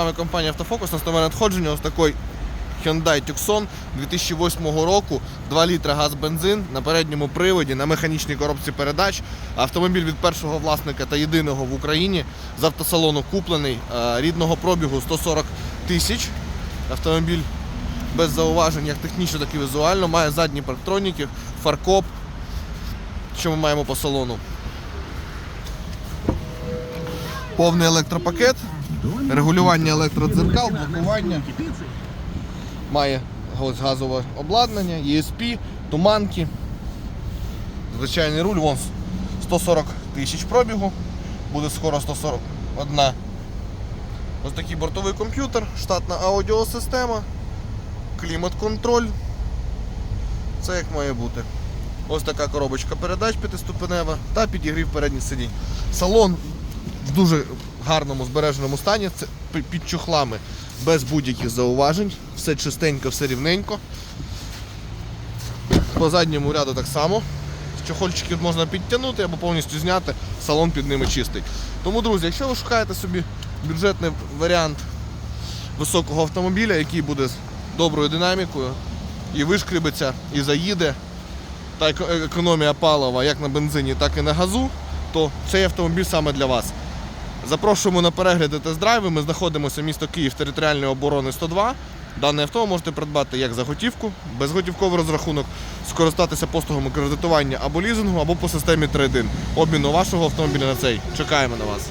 Саме компанія Автофокус на стове надходження ось такий Hyundai Tucson 2008 року, 2 літра газ-бензин на передньому приводі, на механічній коробці передач. Автомобіль від першого власника та єдиного в Україні з автосалону куплений е, рідного пробігу 140 тисяч. Автомобіль без зауважень як технічно, так і візуально. Має задні парктроніки, фаркоп. Що ми маємо по салону? Повний електропакет, регулювання електродзеркал, блокування. Має газове обладнання, ESP, туманки. Звичайний руль, вон 140 тисяч пробігу, буде скоро 141. Ось такий бортовий комп'ютер, штатна аудіосистема, клімат-контроль. Це як має бути. Ось така коробочка передач п'ятиступенева та підігрів передніх сидінь. Салон в дуже гарному збереженому стані, це під чохлами, без будь-яких зауважень, все чистенько, все рівненько. По задньому ряду так само. Чохольчики можна підтягнути або повністю зняти, салон під ними чистий. Тому, друзі, якщо ви шукаєте собі бюджетний варіант високого автомобіля, який буде з доброю динамікою, і вишкрібиться, і заїде, та економія палива як на бензині, так і на газу, то цей автомобіль саме для вас. Запрошуємо на перегляди тест-драйви. Ми знаходимося місто Київ територіальної оборони 102. Дане авто можете придбати як за готівку, безготівковий розрахунок, скористатися послугами кредитування або лізингу, або по системі трейдин. Обміну вашого автомобіля на цей. Чекаємо на вас.